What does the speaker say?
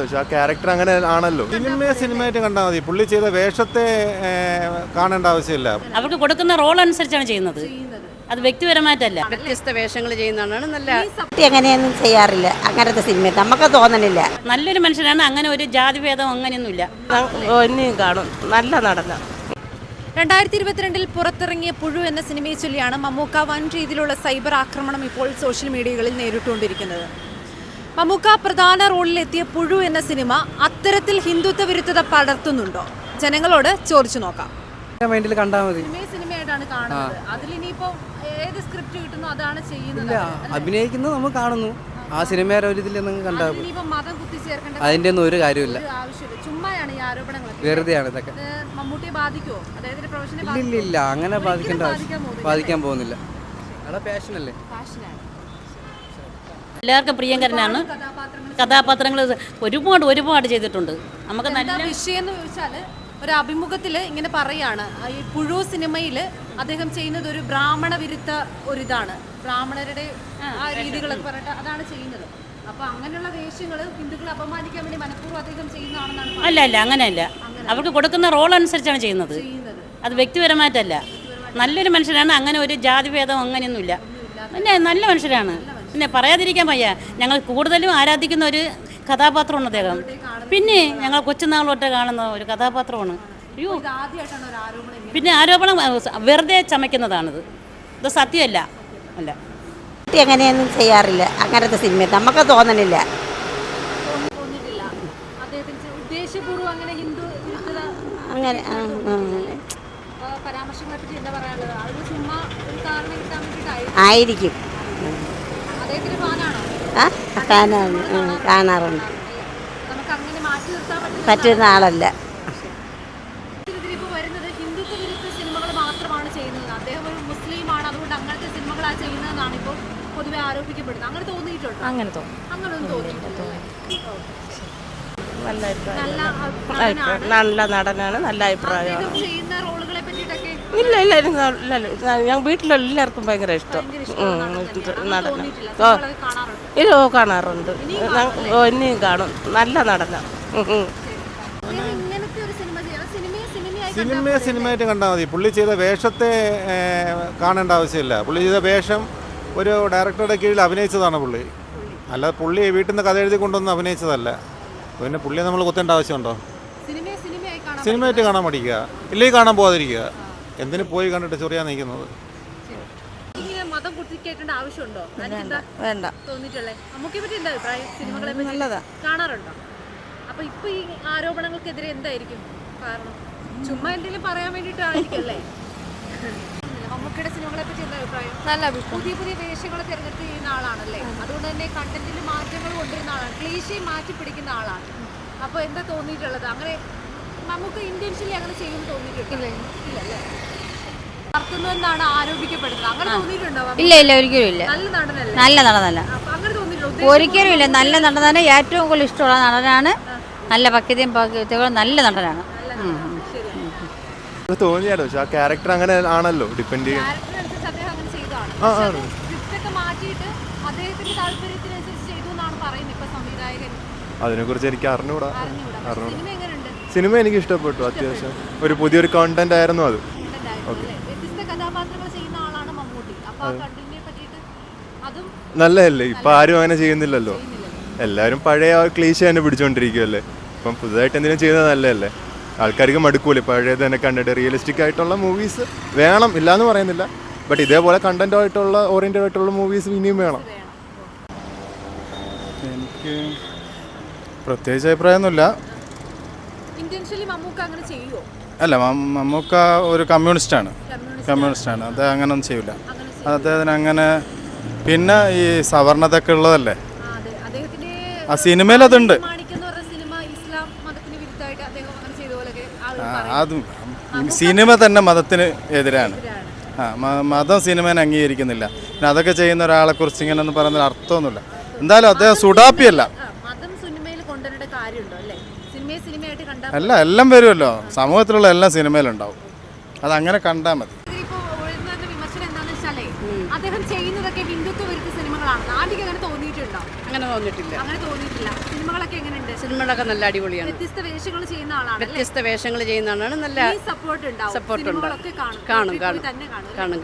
പക്ഷെ ആ ക്യാരക്ടർ അങ്ങനെ ആണല്ലോ. സിനിമയെ സിനിമയായിട്ട് കണ്ടാൽ മതി. പുള്ളി ചെയ്ത വേഷത്തെ കാണേണ്ട ആവശ്യമില്ല. അവർക്ക് കൊടുക്കുന്ന റോൾ അനുസരിച്ചാണ് ചെയ്യുന്നത്. അത് വ്യക്തിപരമായിട്ടല്ല. വ്യത്യസ്ത വേഷങ്ങൾ ചെയ്യുന്നതാണ് നല്ല സത്യം അങ്ങനെയൊന്നും ചെയ്യാറില്ല. അങ്ങനത്തെ സിനിമ നമുക്ക് തോന്നണില്ല. നല്ലൊരു മനുഷ്യനാണ്. അങ്ങനെ ഒരു ജാതിഭേദം അങ്ങനെയൊന്നുമില്ല. കാണും. നല്ല നടന. രണ്ടായിരത്തി ഇരുപത്തിരണ്ടിൽ പുറത്തിറങ്ങിയ പുഴു എന്ന സിനിമയെ ചൊല്ലിയാണ് മമ്മൂക്ക വൻ രീതിയിലുള്ള സൈബർ ആക്രമണം ഇപ്പോൾ സോഷ്യൽ മീഡിയകളിൽ നേരിട്ടുകൊണ്ടിരിക്കുന്നത്. മമ്മൂക്ക പ്രധാന റോളിലെത്തിയ പുഴു എന്ന സിനിമ അത്തരത്തിൽ ഹിന്ദുത്വ വിരുദ്ധത പടർത്തുന്നുണ്ടോ? ജനങ്ങളോട് ചോദിച്ചു നോക്കാം. മൈൻഡിൽ കണ്ടാൽ മതി. സിനിമയെ സിനിമയായിട്ടാണ് കാണുന്നത്. ഏത് സ്ക്രിപ്റ്റ് കിട്ടുന്നു അതാണ് ചെയ്യുന്നത്. അഭിനയിക്കുന്നത് നമ്മൾ കാണുന്നു. ആ സിനിമയുടെ ഒരു ഇതിൽ നിങ്ങൾ കണ്ടാൽ അതിന്റെ ഒന്നും ഒരു കാര്യമില്ല വെറുതെയാണ് ഇതൊക്കെ. ഇത് മമ്മൂട്ടിയെ ബാധിക്കുമോ അദ്ദേഹത്തിന്റെ പ്രൊഫഷനെ ഇല്ല ഇല്ല അങ്ങനെ ബാധിക്കേണ്ട ബാധിക്കാൻ പോകുന്നില്ല. അവിടെ പാഷനല്ലേ ഫാഷനാണ് എല്ലാവർക്കും പ്രിയങ്കരനാണ്. കഥാപാത്രങ്ങൾ ഒരുപാട് ഒരുപാട് ചെയ്തിട്ടുണ്ട്. നമുക്ക് നല്ല വിഷയം എന്ന് ചോദിച്ചാൽ ഒരു അഭിമുഖത്തിൽ ഇങ്ങനെ പറയാണ് ഈ പുഴു സിനിമയിൽ അദ്ദേഹം ചെയ്യുന്നത് ഒരു ബ്രാഹ്മണ വിരുദ്ധ ഒരിതാണ്. ബ്രാഹ്മണരുടെ ആ രീതികളൊക്കെ പറഞ്ഞിട്ട് അതാണ് ചെയ്യുന്നത്. അപ്പൊ അങ്ങനെയുള്ള വേഷ്യങ്ങൾ ഹിന്ദുക്കളെ അപമാനിക്കാൻ വേണ്ടി മനഃപൂർവം അദ്ദേഹം ചെയ്യുന്നതാണെന്നാണ്. അല്ല അല്ല അങ്ങനെയല്ല. അവർക്ക് കൊടുക്കുന്ന റോൾ അനുസരിച്ചാണ് ചെയ്യുന്നത്. അത് വ്യക്തിപരമായിട്ടല്ല. നല്ലൊരു മനുഷ്യനാണ് അങ്ങനെ ഒരു ജാതിഭേദം അങ്ങനെയൊന്നുമില്ല. പിന്നെ നല്ല മനുഷ്യരാണ് പിന്നെ പറയാതിരിക്കാൻ വയ്യ. ഞങ്ങൾ കൂടുതലും ആരാധിക്കുന്ന ഒരു കഥാപാത്രമാണ് അദ്ദേഹം. പിന്നെ ഞങ്ങൾ കൊച്ചുനാൾ തൊട്ട് കാണുന്ന ഒരു കഥാപാത്രമാണ്. അയ്യോ. പിന്നെ ആരോപണം വെറുതെ ചമയ്ക്കുന്നതാണിത്. ഇത് സത്യമല്ല. അല്ല. അങ്ങനെയൊന്നും ചെയ്യാറില്ല. അങ്ങനത്തെ സിനിമ നമുക്ക് തോന്നണില്ല. അങ്ങനെ അങ്ങനെ ആ, ഫാനാണോ. കാണാറുണ്ട്. പറ്റുന്ന ആളല്ല. അങ്ങനെ തോന്നുന്നു നല്ല നടനാണ്. നല്ല അഭിപ്രായമാണ് അദ്ദേഹം ചെയ്യുന്ന റോളുകളെ പറ്റിയിട്ടൊക്കെ ഇല്ല ഇല്ല. ഞാൻ വീട്ടിലുള്ള എല്ലാവർക്കും ഇഷ്ടം. ഭയങ്കര ഇഷ്ടം-. നടന ഇല്ല ഓ കാണാറുണ്ട്. ഇനിയും കാണും നല്ല നടന. അദ്ദേഹം ഇങ്ങനത്തെ ഒരു സിനിമ ചെയ്യണം. സിനിമയെ സിനിമയായി സിനിമയെ സിനിമയായിട്ട് കണ്ടാൽ മതി. പുള്ളി ചെയ്ത വേഷത്തെ കാണേണ്ട ആവശ്യമില്ല. പുള്ളി ചെയ്ത വേഷം ഒരു ഡയറക്ടറുടെ കീഴിൽ അഭിനയിച്ചതാണ് പുള്ളി. അല്ലാതെ പുള്ളി വീട്ടിൽ നിന്ന് കഥ എഴുതി കൊണ്ടുവന്ന് അഭിനയിച്ചതല്ല. പിന്നെ പുള്ളിയെ നമ്മൾ കുത്തേണ്ട ആവശ്യമുണ്ടോ? സിനിമയായിട്ട് കാണാൻ പഠിക്കുക ഇല്ലെങ്കിൽ കാണാൻ പോകാതിരിക്കുക എന്തിനു പോയി കണ്ടിട്ട് ചൊറിയാൻ നിൽക്കുന്നത്? ഇങ്ങനെ മതം കുത്തിക്കേറ്റേണ്ട ആവശ്യമുണ്ടോ? എന്താ വേണ്ട. തോന്നിയിട്ടുള്ളേ? നമുക്ക് പറ്റി എന്താ അഭിപ്രായം? സിനിമകളെ നല്ലതാ. കാണാറുണ്ടോ? അപ്പൊ ഇപ്പൊ ഈ ആരോപണങ്ങൾക്കെതിരെ എന്തായിരിക്കും കാരണം? ചുമ്മാ എന്തെങ്കിലും പറയാൻ വേണ്ടിയിട്ടായിരിക്കും അല്ലേ മമ്മൂക്കയുടെ സിനിമകളെ പറ്റി എന്താ അഭിപ്രായം? നല്ല പുതിയ പുതിയ വേഷങ്ങൾ തിരഞ്ഞെടുത്ത് ചെയ്യുന്ന ആളാണല്ലേ അതുകൊണ്ട് തന്നെ കണ്ടന്റിൽ മാറ്റങ്ങൾ കൊണ്ടുവരുന്ന ആളാണ്. ക്ലീശയും മാറ്റി പിടിക്കുന്ന ആളാണ്. അപ്പൊ എന്താ തോന്നിയിട്ടുള്ളത്? അങ്ങനെ നമുക്ക് ഇന്റൻഷ്യലി അങ്ങനെ ചെയ്യുമെന്ന് തോന്നിയിട്ടില്ല ഇല്ലല്ലേ? ആരോപിക്കപ്പെടുന്നത്. അങ്ങനെ തോന്നിയിട്ടുണ്ടോ? ഇല്ല ഇല്ല ഒരിക്കലും ഇല്ല. നല്ല നടനല്ലേ? നല്ല നടനല്ല. അങ്ങനെ തോന്നിയിട്ടുണ്ടോ? ഒരിക്കലും ഇല്ല. നല്ല നടനാണ്. ഏറ്റവും കൂടുതൽ ഇഷ്ടമുള്ള നടനാണ്. നല്ല പക്യതയും പക്യതകളും നല്ല നടനാണ്. തോന്നിയാലോ? പക്ഷെ ആ ക്യാരക്ടർ അങ്ങനെ ആണല്ലോ. ഡിപ്പെൻഡ് ചെയ്യും അതിനെ കുറിച്ച് എനിക്ക് അറിഞ്ഞൂടാ. അറിഞ്ഞൂടാ. അറിഞ്ഞൂടാ. സിനിമ എനിക്ക് ഇഷ്ടപ്പെട്ടു അത്യാവശ്യം. ഒരു പുതിയൊരു കോണ്ടന്റ് ആയിരുന്നു അത്. ഉണ്ടായിരുന്നു അല്ലേ? കഥാപാത്രങ്ങൾ ചെയ്യുന്ന ആളാണ് മമ്മൂട്ടി. അപ്പൊ ആ കണ്ടിനെ പറ്റിയിട്ട് അതും നല്ലതല്ലേ? ഇപ്പൊ ആരും അങ്ങനെ ചെയ്യുന്നില്ലല്ലോ. എല്ലാവരും പഴയ ആ ക്ലീശ തന്നെ പിടിച്ചോണ്ടിരിക്കുവല്ലേ? ഇപ്പം പുതുതായിട്ട് എന്തെങ്കിലും ചെയ്യുന്നത് നല്ലതല്ലേ? ആൾക്കാർക്ക് മടുക്കൂലേ? പഴയത് തന്നെ കണ്ടിട്ട് റിയലിസ്റ്റിക് ആയിട്ടുള്ള മൂവീസ് വേണം ഇല്ലാന്ന് പറയുന്നില്ല. ബട്ട് ഇതേപോലെ കണ്ടന്റ് ആയിട്ടുള്ള ഓറിയന്റഡ് ആയിട്ടുള്ള മൂവീസ് ഇനിയും വേണം. എനിക്ക് പ്രത്യേകിച്ച് അഭിപ്രായമൊന്നുമില്ല. ഇന്റൻഷ്യലി മമ്മൂക്ക അങ്ങനെ ചെയ്യുമോ അല്ല മമ്മൂക്ക ഒരു കമ്മ്യൂണിസ്റ്റാണ്. കമ്മ്യൂണിസ്റ്റാണ്. അത് അങ്ങനെ ഒന്നും ചെയ്യില്ല അദ്ദേഹത്തിന് അങ്ങനെ പിന്നെ ഈ സവർണതൊക്കെ ഉള്ളതല്ലേ? ആ, സിനിമയിൽ അതുണ്ട്. അതും സിനിമ തന്നെ മതത്തിന് എതിരാണ്. ആ മതം സിനിമേനെ അംഗീകരിക്കുന്നില്ല. പിന്നെ അതൊക്കെ ചെയ്യുന്ന ഒരാളെ കുറിച്ച് ഇങ്ങനെ ഒന്നും പറയുന്നതിൽ അർത്ഥമൊന്നുമില്ല. എന്തായാലും അദ്ദേഹം സുഡാപ്പിയല്ല ആ, മതം സിനിമയിൽ കൊണ്ടുവരേണ്ട കാര്യമുണ്ടോ അല്ലേ സിനിമയെ സിനിമയായിട്ട് കണ്ടാൽ അല്ല എല്ലാം വരുമല്ലോ. സമൂഹത്തിലുള്ള എല്ലാം സിനിമയിലുണ്ടാവും. അതങ്ങനെ കണ്ടാൽ മതി. അദ്ദേഹം ചെയ്യുന്നതൊക്കെ ഹിന്ദുത്വ വിരുദ്ധ സിനിമകളാണ് ആദ്യം അങ്ങനെ തോന്നിയിട്ടുണ്ടോ? അങ്ങനെ തോന്നിയിട്ടില്ല. അങ്ങനെ തോന്നിയിട്ടില്ല. സിനിമകളൊക്കെ എങ്ങനെയുണ്ട്? സിനിമകളൊക്കെ നല്ല അടിപൊളിയാണ്. വ്യത്യസ്ത വേഷങ്ങൾ ചെയ്യുന്ന ആളാണ് വ്യത്യസ്ത വേഷങ്ങൾ ചെയ്യുന്നതാണ് നല്ല സപ്പോർട്ട് ഉണ്ടാവും. കാണും. കാണും കാണും. കാണും